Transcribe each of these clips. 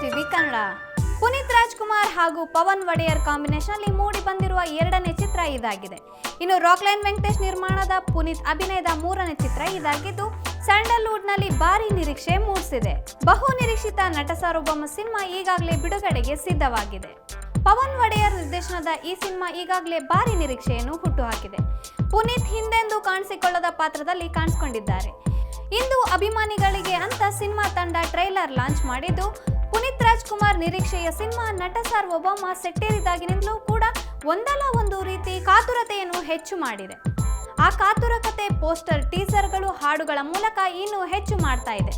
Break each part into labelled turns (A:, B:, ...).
A: TV Kannada Puneeth Rajkumar ಹಾಗೂ Pavan Wadiyar combination ಅಲ್ಲಿ ಮೂಡಿ ಬಂದಿರುವ ಎರಡನೇ ಚಿತ್ರ ಇದಾಗಿದೆ. ಇನ್ನು ರಾಕ್ ಲೈನ್ ವೆಂಕಟೇಶ್ ನಿರ್ಮಾಣದ ಪುನೀತ್ ಅಭಿನಯದ ಮೂರನೇ ಚಿತ್ರ ಇದಾಗಿದ್ದು ಸ್ಯಾಂಡಲ್ವುಡ್ನಲ್ಲಿ ಭಾರಿ ನಿರೀಕ್ಷೆ ಮೂಡಿಸಿದೆ. ಬಹು ನಿರೀಕ್ಷಿತ ನಟ ಸಾರ್ವಭೌಮ ಸಿನಿಮಾ ಈಗಾಗಲೇ ಬಿಡುಗಡೆಗೆ ಸಿದ್ಧವಾಗಿದೆ. ಪವನ್ ಒಡೆಯರ್ ನಿರ್ದೇಶನದ ಈ ಸಿನಿಮಾ ಈಗಾಗಲೇ ಭಾರಿ ನಿರೀಕ್ಷೆಯನ್ನು ಹುಟ್ಟುಹಾಕಿದೆ. ಪುನೀತ್ ಹಿಂದೆಂದೂ ಕಾಣಿಸಿಕೊಳ್ಳದ ಪಾತ್ರದಲ್ಲಿ ಕಾಣಿಸಿಕೊಂಡಿದ್ದಾರೆ. ಇಂದು ಅಭಿಮಾನಿಗಳಿಗೆ ಅಂತ ಸಿನಿಮಾ ತಂಡ ಟ್ರೈಲರ್ ಲಾಂಚ್ ಮಾಡಿದ್ದು ಪುನೀತ್ ರಾಜ್ಕುಮಾರ್ ನಿರೀಕ್ಷೆಯ ಸಿನಿಮಾ ನಟ ಸಾರ್ವಭೌಮ ಸೆಟ್ಟೇರಿದಾಗಿನಿಂದಲೂ ಕೂಡ ಒಂದಲ್ಲ ಒಂದು ರೀತಿ ಕಾತುರತೆಯನ್ನು ಹೆಚ್ಚು ಮಾಡಿದೆ. ಆ ಕಾತುರಕತೆ, ಪೋಸ್ಟರ್, ಟೀಸರ್ಗಳು, ಹಾಡುಗಳ ಮೂಲಕ ಇನ್ನೂ ಹೆಚ್ಚು ಮಾಡ್ತಾ ಇದೆ.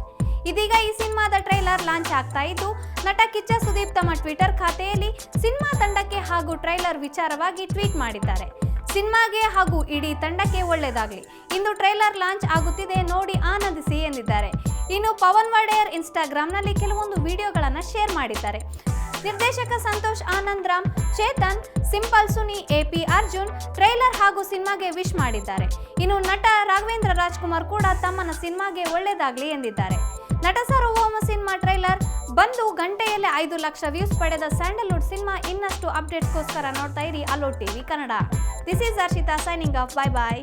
A: ಇದೀಗ ಈ ಸಿನಿಮಾದ ಟ್ರೈಲರ್ ಲಾಂಚ್ ಆಗ್ತಾ ಇದ್ದು, ನಟ ಕಿಚ್ಚ ಸುದೀಪ್ ತಮ್ಮ ಟ್ವಿಟರ್ ಖಾತೆಯಲ್ಲಿ ಸಿನಿಮಾ ತಂಡಕ್ಕೆ ಹಾಗೂ ಟ್ರೈಲರ್ ವಿಚಾರವಾಗಿ ಟ್ವೀಟ್ ಮಾಡಿದ್ದಾರೆ. ಸಿನಿಮಾಗೆ ಹಾಗೂ ಇಡೀ ತಂಡಕ್ಕೆ ಒಳ್ಳೆಯದಾಗಲಿ ಇಂದು ಟ್ರೈಲರ್ ಲಾಂಚ್ ಆಗುತ್ತಿದೆ ನೋಡಿ ಆನಂದಿಸಿ ಎಂದಿದ್ದಾರೆ. ಇನ್ನು ಪವನ್ ಒಡೆಯರ್ ಇನ್ಸ್ಟಾಗ್ರಾಮ್ನಲ್ಲಿ ಕೆಲವೊಂದು ವಿಡಿಯೋಗಳನ್ನು ಶೇರ್ ಮಾಡಿದ್ದಾರೆ. ನಿರ್ದೇಶಕ Santosh Anand Ram, Chetan, simple Suni, A P Arjun trailer ಹಾಗೂ ಸಿನಿಮಾಗೆ ವಿಶ್ ಮಾಡಿದ್ದಾರೆ. ಇನ್ನು ನಟ ರಾಘವೇಂದ್ರ ರಾಜ್ಕುಮಾರ್ ಕೂಡ ತಮ್ಮನ ಸಿನಿಮಾಗೆ ಒಳ್ಳೆಯದಾಗಲಿ ಎಂದಿದ್ದಾರೆ. ನಟ ಸಾರ್ವಭೌಮ ಸಿನಿಮಾ ಟ್ರೈಲರ್ ಬಂದು ಗಂಟೆಯಲ್ಲೇ ಐದು ಲಕ್ಷ ವ್ಯೂಸ್ ಪಡೆದ ಸ್ಯಾಂಡಲ್ವುಡ್ ಸಿನಿಮಾ ಇನ್ನಷ್ಟು ಅಪ್ಡೇಟ್ಸ್ಗೋಸ್ಕರ ನೋಡ್ತಾ ಇರಿ hello TV Kannada. This is Harshita signing off bye bye